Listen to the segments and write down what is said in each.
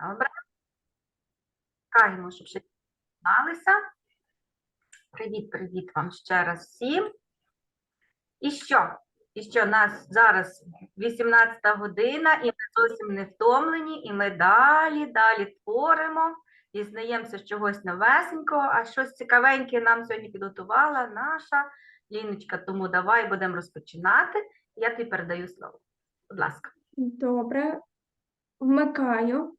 Добре. Чекаємо, щоб ще дізналися. Привіт, привіт вам ще раз всім. І що? І що нас зараз 18 година, і ми зовсім не втомлені, і ми далі, далі творимо, дізнаємося чогось новесенького, а щось цікавеньке нам сьогодні підготувала наша Ліночка. Тому давай будемо розпочинати. Я тобі передаю слово. Будь ласка. Добре. Вмикаю.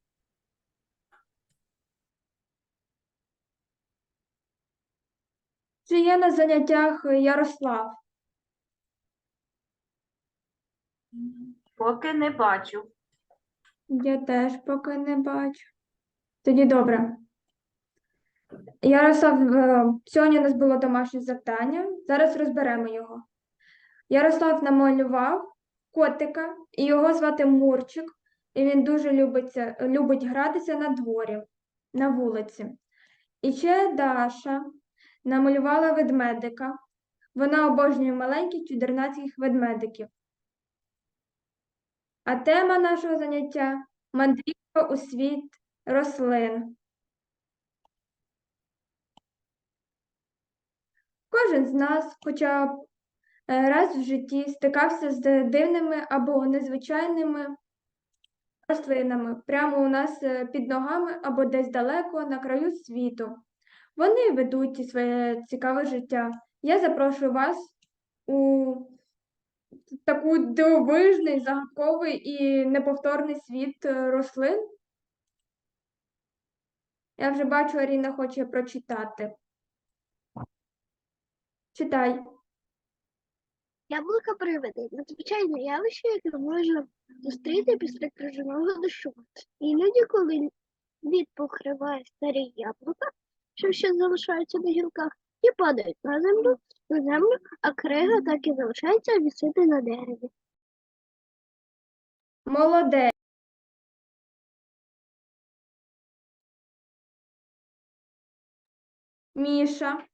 Чи є на заняттях Ярослав? Поки не бачу. Я теж поки не бачу. Тоді добре. Ярослав, е, сьогодні у нас було домашнє завдання. Зараз розберемо його. Ярослав намалював котика, і його звати Мурчик, і він дуже любиться, любить гратися на дворі, на вулиці. І ще Даша намалювала ведмедика. Вона обожнює маленьких чудернацьких ведмедиків. А тема нашого заняття мандрівка у світ рослин. Кожен з нас хоча б е, раз в житті стикався з дивними або незвичайними рослинами прямо у нас е, під ногами або десь далеко на краю світу. Вони ведуть своє цікаве життя. Я запрошую вас у таку дивовижний, загадковий і неповторний світ е, рослин. Я вже бачу, Аріна хоче прочитати. Читай. Яблука привиди надзвичайне явище, яке можна зустріти після крижаного дощу. Іноді, коли лід покриває старі яблука, що ще залишаються на гілках, і падають на землю, на землю, а крига так і залишається вісити на дереві. Молодець. Міша.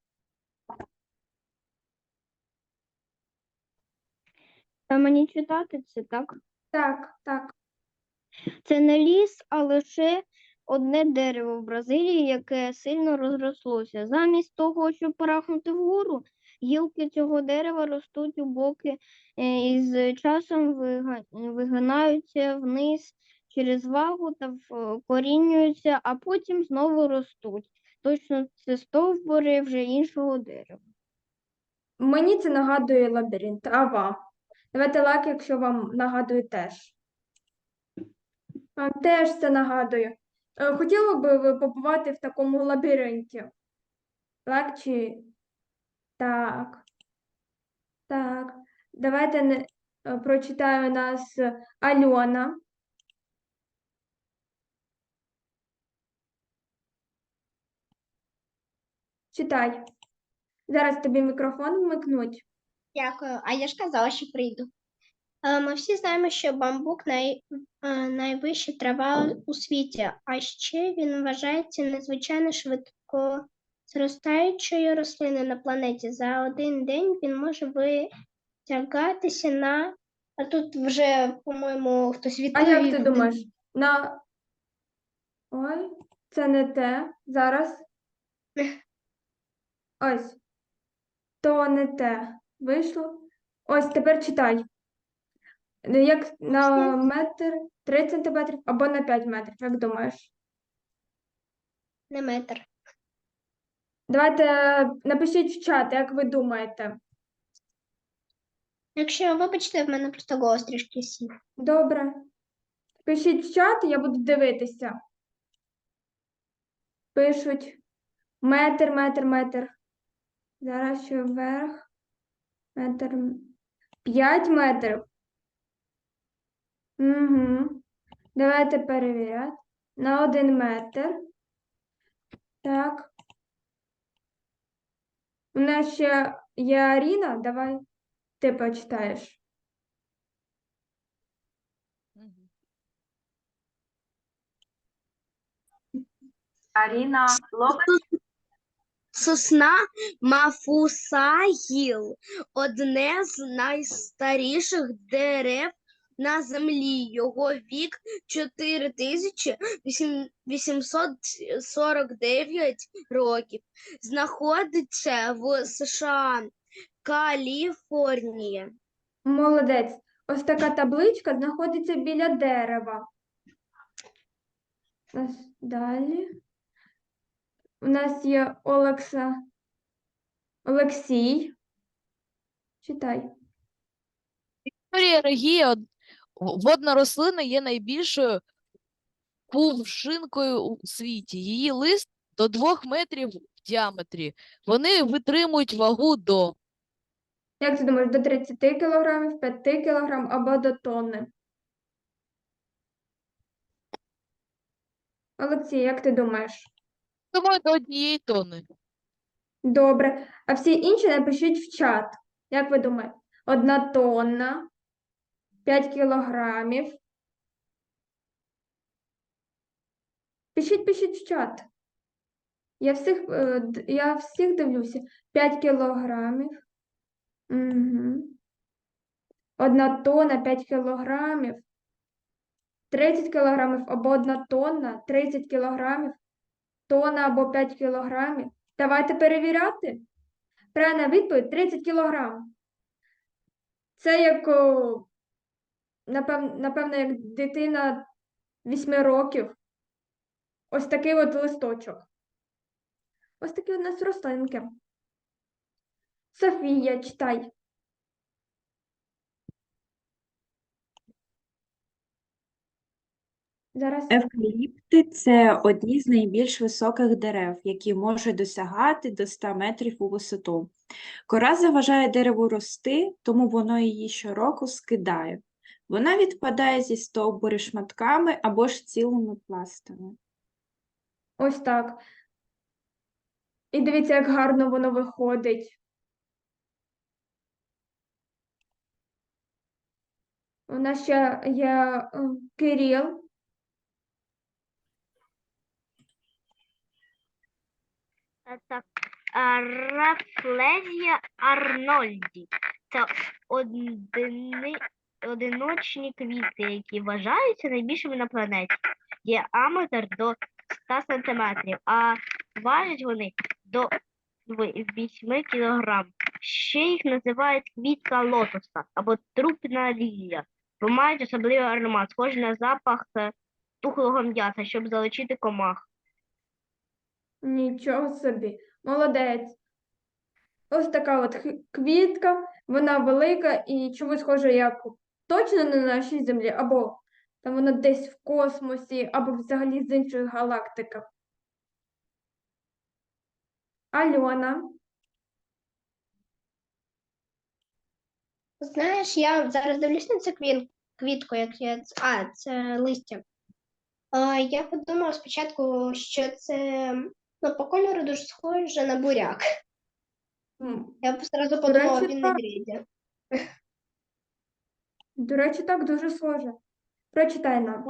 Та мені читати це так. Так, так. Це не ліс, а лише одне дерево в Бразилії, яке сильно розрослося. Замість того, щоб порахнути вгору, гілки цього дерева ростуть у боки е, і з часом вигинаються вниз через вагу та вкорінюються, а потім знову ростуть. Точно це стовбури вже іншого дерева. Мені це нагадує лабіринт, а вам? Давайте лайк, якщо вам нагадує теж. Вам теж це нагадує. Е, Хотіли би ви побувати в такому лабіринті? Лайк чи так. Так. Давайте не... е, прочитаю нас Альона. Читай. Зараз тобі мікрофон вмикнуть. Дякую. А я ж казала, що прийду. Ми всі знаємо, що бамбук най, найвища трава у світі, а ще він вважається незвичайно швидко зростаючою рослиною на планеті. За один день він може витягатися на. А тут вже, по-моєму, хтось А як ти думаєш? На... Ой, це не те. Зараз. Ось. То не те. Вийшло. Ось, тепер читай. Ну, Як на метр 3 сантиметрів або на 5 метрів, як думаєш? Не метр. Давайте напишіть в чат, як ви думаєте. Якщо вибачте, в мене просто голос трішки сів. Добре. Пишіть в чат, я буду дивитися. Пишуть метр, метр, метр. Зараз ще вверх. Метр. м- П'ять метрів. Угу. Давайте перевіряти. На один метр. Так. У нас ще є Аріна. Давай ти почитаєш. Аріна. Сосна Мафусагіл – одне з найстаріших дерев на землі. Його вік 4849 років. Знаходиться в США, Каліфорнія. Молодець. Ось така табличка знаходиться біля дерева. Далі. У нас є Олекса. Олексій. Читай. Вікторія в- водна рослина є найбільшою кувшинкою у світі. Її лист до 2 метрів в діаметрі. Вони витримують вагу до Як ти думаєш, до 30 кілограмів, 5 кілограм або до тонни? Олексій, як ти думаєш? думаю, до однієї тонни. Добре. А всі інші напишіть в чат. Як ви думаєте? Одна тонна, 5 кілограмів. Пишіть, пишіть в чат. Я всіх, е, я всіх дивлюся. 5 кілограмів. Угу. Одна тонна, 5 кілограмів. 30 кілограмів або одна тонна, 30 кілограмів, тонна або 5 кілограмів. Давайте перевіряти. Правильна відповідь 30 кілограм. Це як, напев- напевно, як дитина 8 років. Ось такий от листочок. Ось такі у нас рослинки. Софія, читай. Зараз. Евкаліпти це одні з найбільш високих дерев, які можуть досягати до 100 метрів у висоту. Кора заважає дереву рости, тому воно її щороку скидає. Вона відпадає зі стовбурі шматками або ж цілими пластами. Ось так. І дивіться, як гарно воно виходить. У нас ще є е, Кирил. Так, Рафлезія Арнольді. Це одини, одиночні квіти, які вважаються найбільшими на планеті. Діаметр до 100 сантиметрів, а важать вони до 8 кілограм. Ще їх називають квітка лотоса або трупна лілія, бо мають особливий аромат, схожий на запах е, тухлого м'яса, щоб залучити комах. Нічого собі. Молодець. Ось така от квітка, вона велика і чомусь схожа як точно не на нашій землі, або там вона десь в космосі, або взагалі з іншої галактики. Альона. Знаєш, я зараз дивлюсь на квін... квітку, як я... ц- А, це листя. А, я подумала спочатку, що це ну, по кольору дуже схоже на буряк. М, Я б одразу подумала, речі, він так. медведя. До речі, так дуже схоже. Прочитай нам.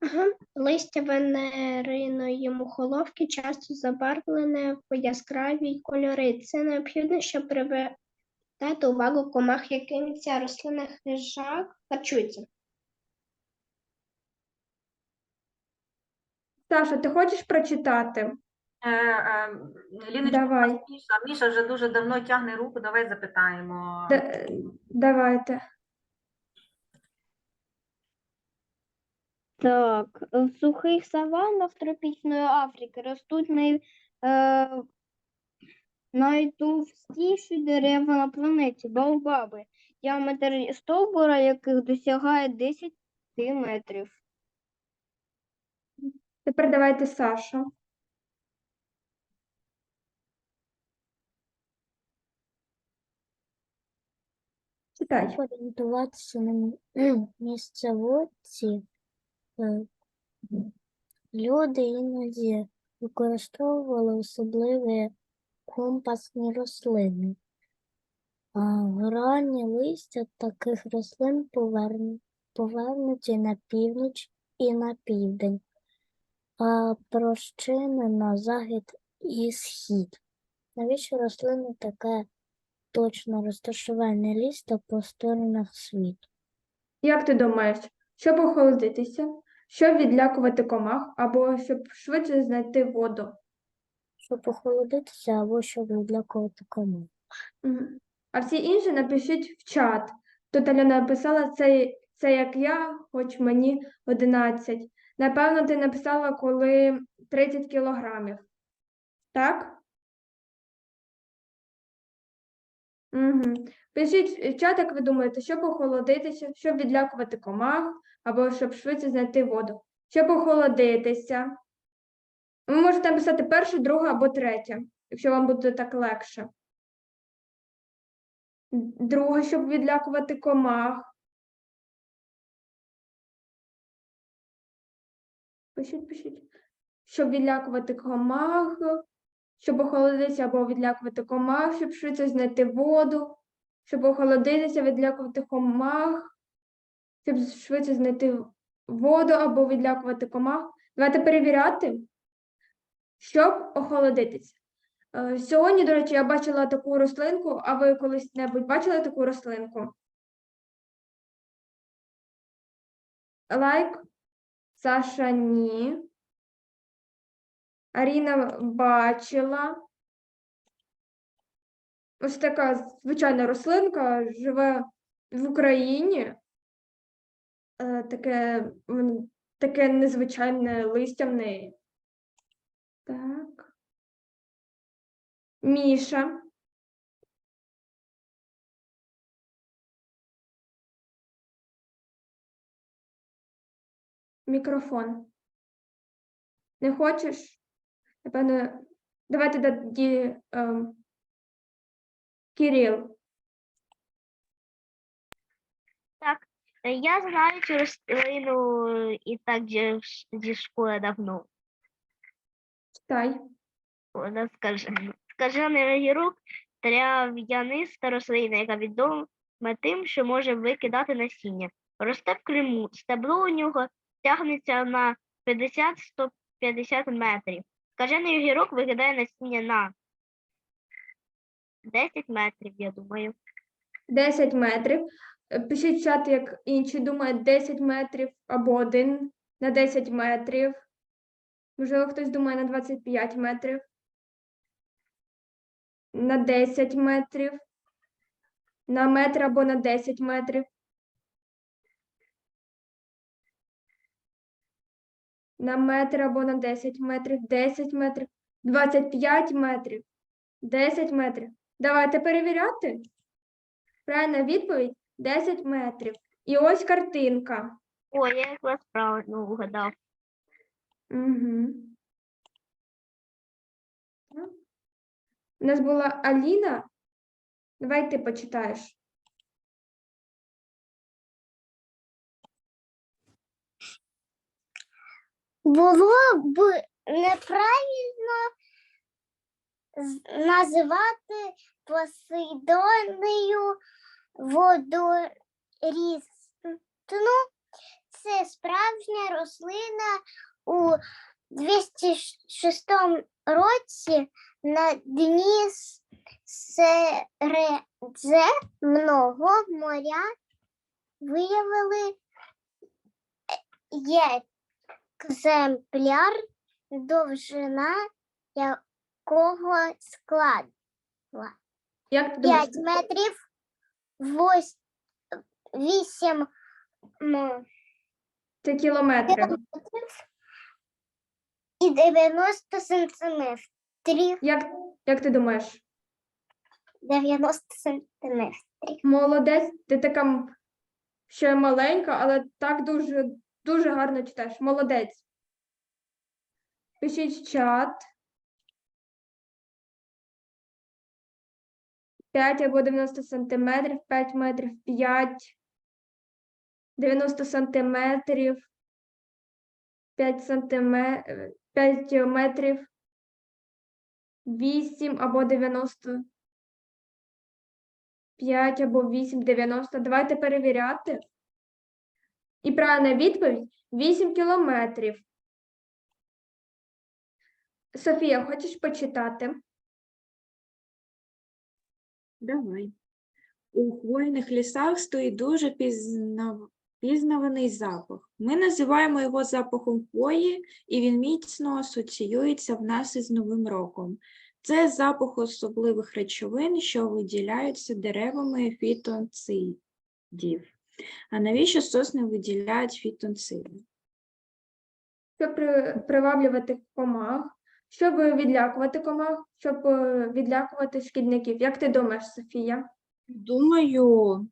Ага. Листя венериної мухоловки часто забарвлене в яскраві кольори. Це необхідно, щоб привертати увагу комах, яким ця рослина хижак харчується. Саша, ти хочеш прочитати? Е, е, Ліночка, Давай. Міша, Міша вже дуже давно тягне руку, давай запитаємо. Д- давайте. Так, в сухих саваннах тропічної Африки ростуть най, е, найтовстіші дерева на планеті баобаби, діаметр стовбура яких досягає 10 метрів. Тепер давайте Саша. Читай. орієнтуватися на мі- м, місцевості, е, люди іноді використовували особливі компасні рослини. А ранні листя таких рослин повернуті на північ і на південь, а прощини на захід і схід. Навіщо рослини таке точне розташування ліста по сторонах світу? Як ти думаєш, щоб охолодитися, щоб відлякувати комах або щоб швидше знайти воду? Щоб охолодитися або щоб відлякувати комах. Мгм. А всі інші напишіть в чат. Тут Аляна написала це, це як я, хоч мені 11. Напевно, ти написала, коли 30 кілограмів. Так? Угу. Пишіть в чат, ви думаєте, щоб охолодитися, щоб відлякувати комах, або щоб швидше знайти воду. Щоб охолодитися. Ви можете написати перше, друге або третє, якщо вам буде так легше. Друге, щоб відлякувати комах. Пишіть, пишіть. Щоб відлякувати комах, щоб охолодитися або відлякувати комах, щоб швидше знайти воду, щоб охолодитися, відлякувати комах, щоб швидше знайти воду або відлякувати комах. Давайте перевіряти, щоб охолодитися. Е, Сьогодні, до речі, я бачила таку рослинку, а ви колись-небудь бачили таку рослинку? Лайк. Саша ні. Аріна бачила. Ось така звичайна рослинка живе в Україні. Е, Таке, таке незвичайне листя в неї. Так. Міша. Мікрофон. Не хочеш? Напевно, давайте тоді ем, Кирил. Е, Я знаю цю рослину і так зі школи давно. Читай. Вона скаже, скажений огірок трав'яниста рослина, яка відома тим, що може викидати насіння. Росте в Криму. Стебло у нього тягнеться на 50-150 метрів. Скажений огірок викидає насіння на 10 метрів, я думаю. 10 метрів. Е, Пишіть в чат, як інші думають, 10 метрів або 1 на 10 метрів. Можливо, хтось думає на 25 метрів. На 10 метрів. На метр або на 10 метрів. На метр або на 10 метрів. 10 метрів. 25 метрів. 10 метрів. Давайте перевіряти. Правильна відповідь 10 метрів. І ось картинка. О, я якраз правильно угадав. Угу. У нас була Аліна. Давай ти почитаєш. Було б неправильно називати Посейдонею водорістну. Це справжня рослина у 206 році на дні Середземного моря виявили е, екземпляр, довжина якого склад Як 5 метрів, 8 Це кілометри. кілометрів і 90 сантиметрів. Як, як ти думаєш? 90 сантиметрів. Молодець, ти така ще маленька, але так дуже, дуже гарно читаєш. Молодець. Пишіть чат. 5 або 90 сантиметрів, 5 метрів, 5, 90 сантиметрів, 5 сантиметрів, 5 метрів, 8 або 90 5 або 8, 90. Давайте перевіряти. І правильна відповідь 8 кілометрів. Софія, хочеш почитати? Давай. У хвойних лісах стоїть дуже пізно... впізнаваний запах. Ми називаємо його запахом хвої, і він міцно асоціюється в нас із Новим роком. Це запах особливих речовин, що виділяються деревами фітонцидів. А навіщо сосни виділяють фітонциди? при- приваблювати комах, щоб відлякувати комах, щоб е, відлякувати шкідників. Як ти думаєш, Софія? Думаю,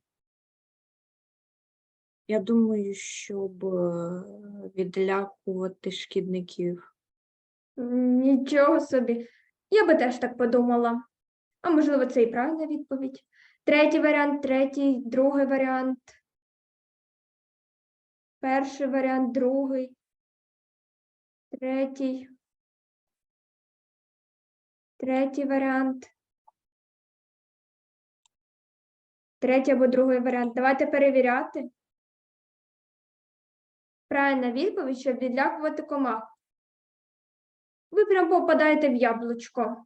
я думаю, щоб е, відлякувати шкідників. Нічого собі. Я би теж так подумала. А можливо, це і правильна відповідь. Третій варіант, третій, другий варіант. Перший варіант, другий. Третій. Третій варіант. Третій або другий варіант. Давайте перевіряти. Правильна відповідь, щоб відлякувати комах. Ви прям попадаєте в яблучко.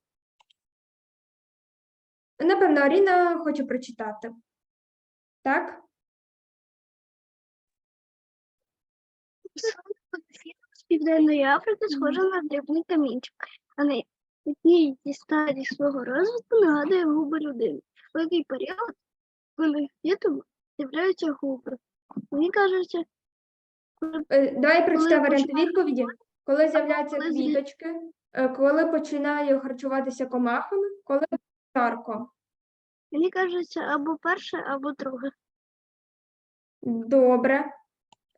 Напевно, Аріна хоче прочитати. Так? Південної Африки схожа на дрібний камінчик, а якій стадії свого розвитку нагадує губи людини. В який період, коли дітям з'являються губи. Мені кажеться, Е, Давай прочитаю варіанти відповіді. Коли з'являються коли з'яв- квіточки, е, коли починає харчуватися комахами, коли жарко. мені кажеться або перше, або друге. Добре.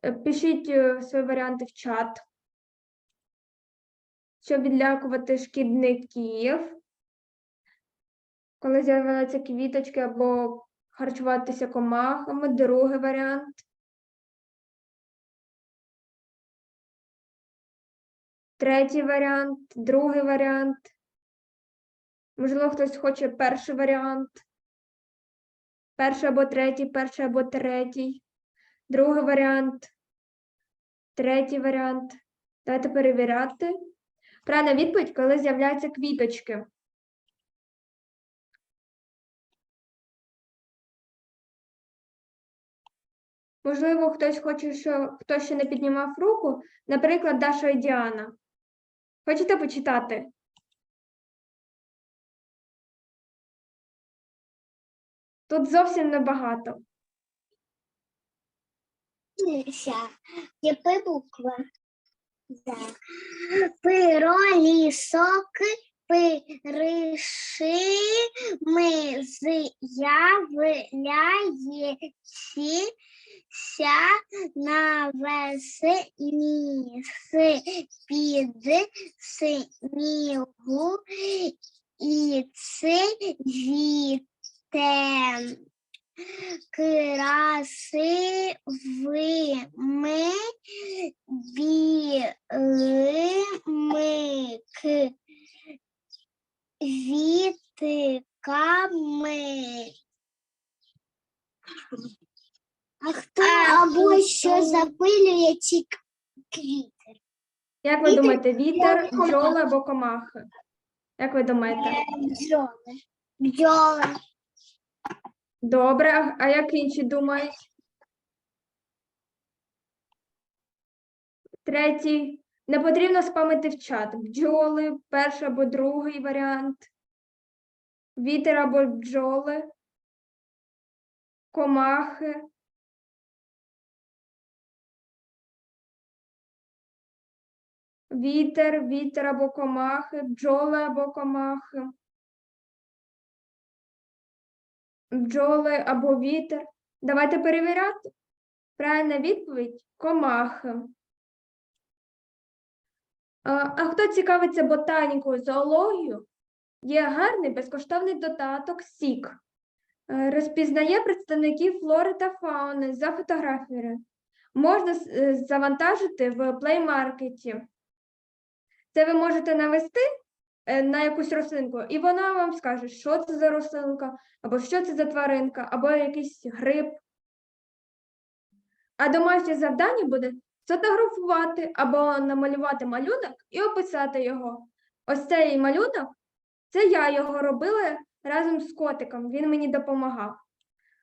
Е, Пишіть е, свої варіанти в чат. Щоб відлякувати шкідників. Коли з'являються квіточки або харчуватися комахами, другий варіант. Третій варіант, другий варіант. Можливо, хтось хоче перший варіант. Перший або третій, перший або третій. Другий варіант. Третій варіант. Давайте перевіряти. Правильна відповідь, коли з'являються квіточки. Можливо, хтось хоче, що хто ще не піднімав руку, наприклад, Даша і Діана. Хочете почитати? Тут зовсім небагато. Дивися, є буква. Пиро, лісок, пириши, ми з'являється на весні під снігу і це вітем красивими білими квітками. А хто або що запилює ці квіти? Як ви Вітер, думаєте, вітер, бджоли або комахи? Як ви думаєте? Бджоли. Бджоли. Добре, а- як інші думають? Третій. Не потрібно спамити в чат. Бджоли, перший або другий варіант. Вітер або бджоли. Комахи. Вітер, вітер або комахи, бджоли або комахи. Бджоли або вітер. Давайте перевіряти. Правильна відповідь комахи. А, хто цікавиться ботанікою, зоологією, є гарний безкоштовний додаток Сік. Е, Розпізнає представників флори та фауни за фотографіями. Можна е, завантажити в Market. Це ви можете навести Е, на якусь рослинку, і вона вам скаже, що це за рослинка, або що це за тваринка, або якийсь гриб. А домашнє завдання буде фотографувати або намалювати малюнок і описати його. Ось цей малюнок це я його робила разом з котиком, він мені допомагав.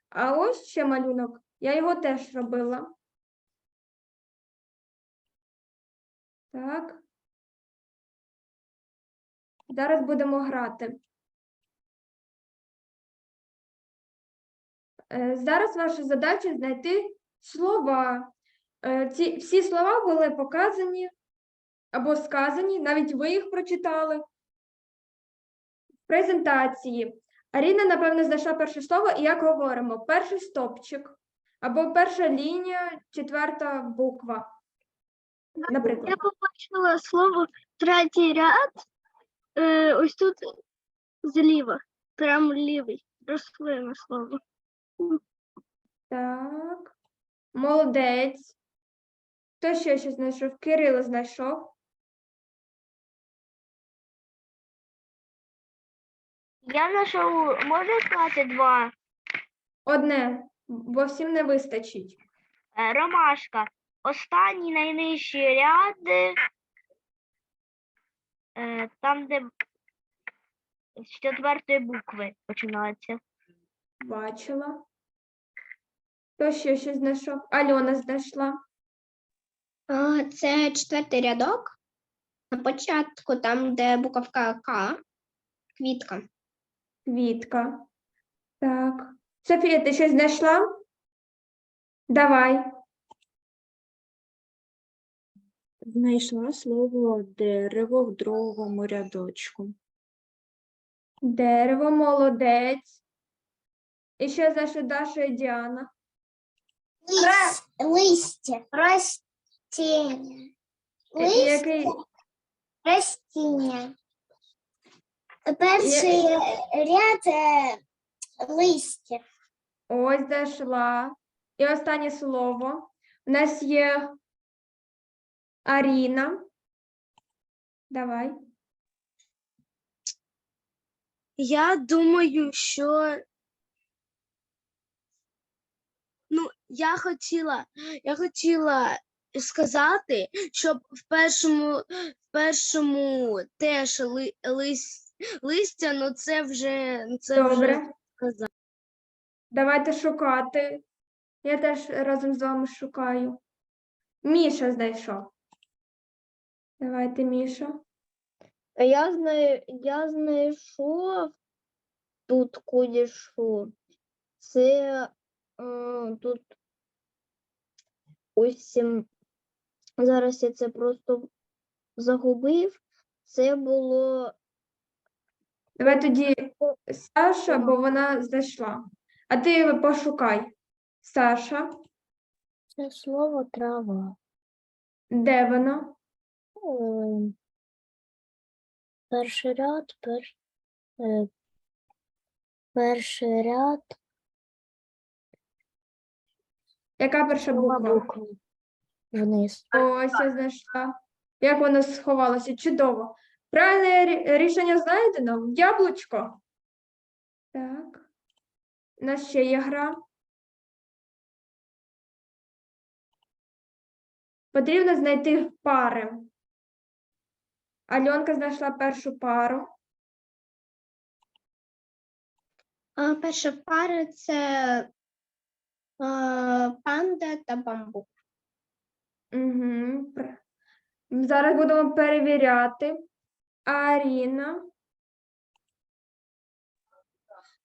А ось ще малюнок, я його теж робила. Так. Зараз будемо грати. Е, Зараз ваша задача знайти слова. Е, Ці всі слова були показані або сказані, навіть ви їх прочитали в презентації. Аріна, напевно, знайшла перше слово, і як говоримо, перший стопчик або перша лінія, четверта буква. Наприклад. Я побачила слово третій ряд. Е, ось тут зліва, прямо лівий, рослина слово. Так. Молодець. Хто ще щось знайшов? Кирило знайшов. Я знайшов, можна сказати два? Одне, бо всім не вистачить. Е, Ромашка. Останній найнижчі ряди. Е, там, де з четвертої букви починається. Бачила. Хто ще щось знайшов? Альона знайшла. А, Це четвертий рядок. На початку, там, де буковка К, квітка. Квітка. Так. Софія, ти щось знайшла? Давай. Знайшла слово дерево в другому рядочку. Дерево, молодець. І ще знайшли Даша і Діана. Листя. Растіння. І Який? Растіння. Перший ряд листя. Ось знайшла. І останнє слово. У нас є Аріна. Давай. Я думаю, що ну, я хотіла, я хотіла сказати, щоб в першому, в першому теж ли, лис, листя, ну це вже це вже Добре. сказала. Давайте шукати. Я теж разом з вами шукаю. Міша знайшов. Давайте, Міша. Я знаю, я знайшов тут кудішу. Це е, тут ось зараз я це просто загубив. Це було Давай тоді Саша, бо вона знайшла. А ти пошукай. Саша, Це слово трава. де вона? Ем, Перший ряд, пер, е, перший ряд, Яка перша буква? буква. Вниз. Ось я знайшла. Як вона сховалася? Чудово. Правильне рішення знайдено? Яблучко. Так. У нас ще є гра. Потрібно знайти пари. Альонка знайшла першу пару. А, Перша пара це е, панда та бамбук. Угу. Зараз будемо перевіряти. Аріна.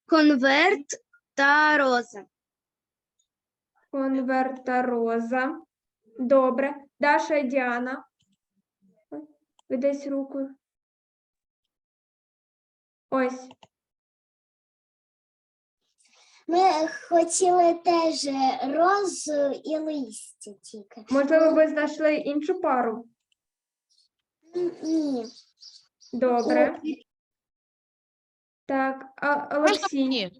Конверт та роза. Конверта роза. Добре. Даша і Діана. Ой, руку. Ось. Ми хотіли теж розу і листя тільки. Можливо, ви знайшли іншу пару. Ні. Добре. Так, а, Олексій?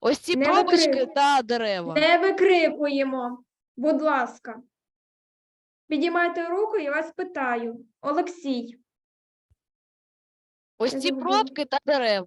Ось ці Не пробочки викрив- та дерева. не викрикуємо, будь ласка. Підіймайте руку, я вас питаю. Олексій, Ось ці пробки та дерева.